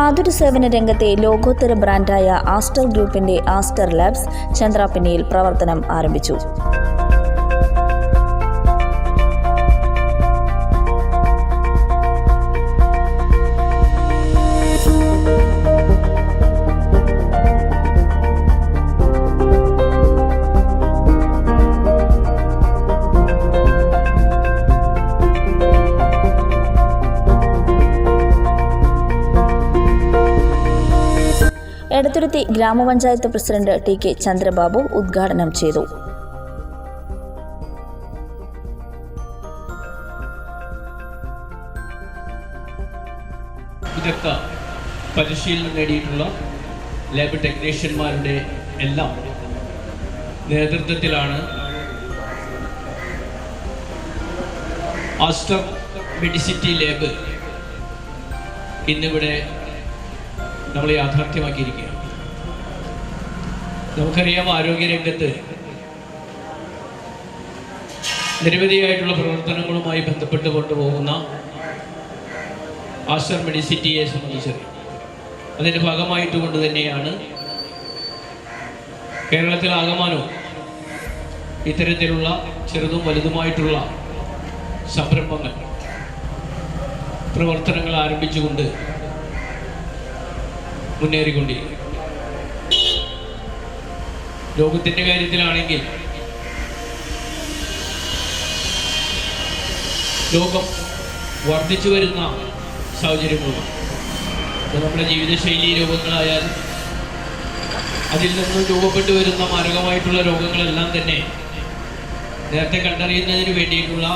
ആതുര സേവന രംഗത്തെ ലോകോത്തര ബ്രാൻഡായ ആസ്റ്റർ ഗ്രൂപ്പിന്റെ ആസ്റ്റർ ലാബ്സ് ചന്ദ്രാപിന്നിയിൽ പ്രവർത്തനം ആരംഭിച്ചു. എടത്തുരുത്തി ഗ്രാമപഞ്ചായത്ത് പ്രസിഡന്റ് ടി കെ ചന്ദ്രബാബു ഉദ്ഘാടനം ചെയ്തു. വിദഗ്ധ പരിശീലനം നേടിയിട്ടുള്ള ലാബ് ടെക്നീഷ്യന്മാരുടെ എല്ലാം നേതൃത്വത്തിലാണ് ആസ്റ്റർ മെഡിസിറ്റി ലാബ് ഇന്നിവിടെ നമ്മൾ യാഥാർത്ഥ്യമാക്കിയിരിക്കുകയാണ്. നമുക്കറിയാം ആരോഗ്യരംഗത്ത് നിരവധിയായിട്ടുള്ള പ്രവർത്തനങ്ങളുമായി ബന്ധപ്പെട്ട് കൊണ്ടുപോകുന്ന ആസ്റ്റർ മെഡിസിറ്റിയെ സംബന്ധിച്ച് അതിന്റെ ഭാഗമായിട്ട് കൊണ്ട് തന്നെയാണ് കേരളത്തിലാകമാനവും ഇത്തരത്തിലുള്ള ചെറുതും വലുതുമായിട്ടുള്ള സംരംഭങ്ങൾ പ്രവർത്തനങ്ങൾ ആരംഭിച്ചുകൊണ്ട് മുന്നേറിക്കൊണ്ടിരിക്കും ലോകത്തിന്റെ കാര്യത്തിലാണെങ്കിൽ ലോകം വർദ്ധിച്ചു വരുന്ന സാഹചര്യങ്ങളുമാണ് നമ്മുടെ ജീവിതശൈലി രോഗങ്ങളായാൽ അതിൽ നിന്നും രൂപപ്പെട്ടു വരുന്ന മാരകമായിട്ടുള്ള രോഗങ്ങളെല്ലാം തന്നെ നേരത്തെ കണ്ടറിയുന്നതിന് വേണ്ടിയിട്ടുള്ള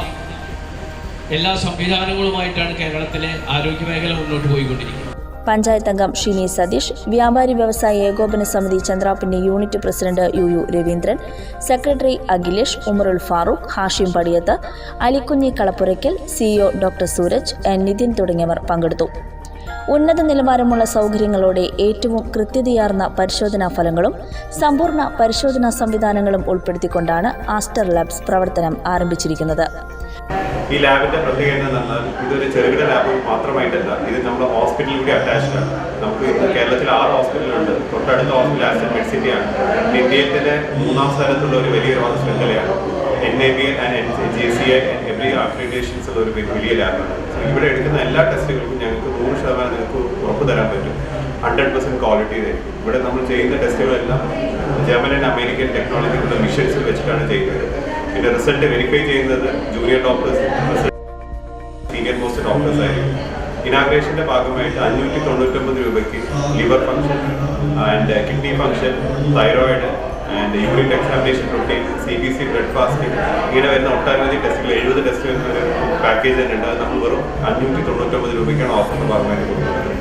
എല്ലാ സംവിധാനങ്ങളുമായിട്ടാണ് കേരളത്തിലെ ആരോഗ്യ മേഖല മുന്നോട്ട് പോയിക്കൊണ്ടിരിക്കുന്നത്. പഞ്ചായത്ത് അംഗം ഷിനി സതീഷ് വ്യാപാരി വ്യവസായ ഏകോപന സമിതി ചന്ദ്രാപ്പിന്റെ unit president U U Raveendran secretary Akhilesh Umarul Farooq Hashim Padiyath Alikunji Kalappurakkal CEO doctor Suraj N Nithin തുടങ്ങിയവർ പങ്കെടുത്തു. ഉന്നത നിലവാരമുള്ള സൗകര്യങ്ങളോടെ ഏറ്റവും കൃത്യതയാർന്ന പരിശോധനാ ഫലങ്ങളും സമ്പൂർണ പരിശോധനാ സംവിധാനങ്ങളും ഉൾപ്പെടുത്തിക്കൊണ്ടാണ് ആസ്റ്റർ ലാബ്സ് പ്രവർത്തനം ആരംഭിച്ചിരിക്കുന്നത്. ഈ ലാബിന്റെ പ്രത്യേകത എന്നാൽ ഇതൊരു ചെറുകിട ലാബ് മാത്രമായിട്ടല്ല ഇത് നമ്മുടെ ഹോസ്പിറ്റലിൽ കൂടി അറ്റാച്ച്ഡ് ആണ്. നമുക്ക് കേരളത്തിൽ ആറ് ഹോസ്പിറ്റലുണ്ട് തൊട്ടടുത്ത ഹോസ്പിറ്റൽ മെഡിസിറ്റി ആണ് ഇന്ത്യയിൽ തന്നെ മൂന്നാം സ്ഥാനത്തുള്ള ഒരു വലിയൊരു ശൃംഖലയാണ് N I B and G C I every accreditations ഉള്ള ഒരു വലിയ ലാബാണ് ഇവിടെ എടുക്കുന്ന എല്ലാ ടെസ്റ്റുകൾക്കും ഞങ്ങൾക്ക് നൂറ് ശതമാനം നിങ്ങൾക്ക് ഉറപ്പ് തരാൻ പറ്റും. ഹൺഡ്രഡ് പെർസെന്റ് ക്വാളിറ്റി ഇവിടെ നമ്മൾ ചെയ്യുന്ന ടെസ്റ്റുകളെല്ലാം ജർമ്മൻ ആൻഡ് അമേരിക്കൻ ടെക്നോളജിക്കുള്ള മിഷൻസിൽ വെച്ചിട്ടാണ് ചെയ്യുന്നത്. പിന്നെ റിസൾട്ട് വെരിഫൈ ചെയ്യുന്നത് junior doctors senior most doctors ആയിരിക്കും. ഇനാഗ്രേഷന്റെ ഭാഗമായിട്ട് അഞ്ഞൂറ്റി തൊണ്ണൂറ്റൊമ്പത് രൂപയ്ക്ക് liver function and kidney function thyroid and urine examination routine C B C blood fasting ഇങ്ങനെ വരുന്ന ഒട്ടനവധി ടെസ്റ്റുകൾ എഴുപത് ടെസ്റ്റ് വരുന്ന ഒരു പാക്കേജ് തന്നെ ഉണ്ട്. അത് നമ്മൾ വെറും അഞ്ഞൂറ്റി തൊണ്ണൂറ്റൊമ്പത് രൂപയ്ക്കാണ് ഓഫറിന്റെ ഭാഗമായിട്ട് കൊടുക്കുന്നത്.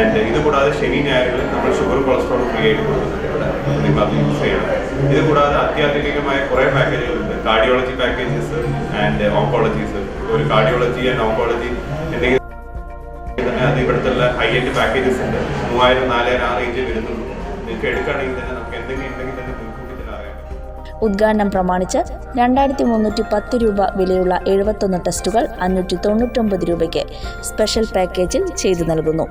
ആൻഡ് ഇത് കൂടാതെ ശനി ഞായറുകളിൽ നമ്മൾ ഷുഗർ കൊളസ്ട്രോൾ ഫ്രീ ആയിട്ട് കൊടുക്കുന്നുണ്ട്. യൂസ് ചെയ്യണം ഇത് കൂടാതെ അത്യാധുനികമായ കുറേ പാക്കേജുകളുണ്ട് കാർഡിയോളജി പാക്കേജസ് ആൻഡ് ഓങ്കോളജീസ് ഒരു കാർഡിയോളജി ആൻഡ് ഓങ്കോളജി എന്തെങ്കിലും അത് ഇവിടുത്തെ ഹൈ എൻഡ് പാക്കേജസ് ഉണ്ട്. മൂവായിരം നാലായിരം ആ റേഞ്ചിൽ വരുന്നുള്ളൂ. നിങ്ങൾക്ക് എടുക്കുകയാണെങ്കിൽ തന്നെ നമുക്ക് എന്തെങ്കിലും ഉണ്ടെങ്കിൽ തന്നെ ഉദ്ഘാടനം പ്രമാണിച്ച് രണ്ടായിരത്തി മുന്നൂറ്റി പത്ത് രൂപ വിലയുള്ള എഴുപത്തൊന്ന് ടെസ്റ്റുകൾ അഞ്ഞൂറ്റി തൊണ്ണൂറ്റൊമ്പത് രൂപയ്ക്ക് സ്പെഷ്യൽ പാക്കേജിൽ ചെയ്തു നൽകുന്നു.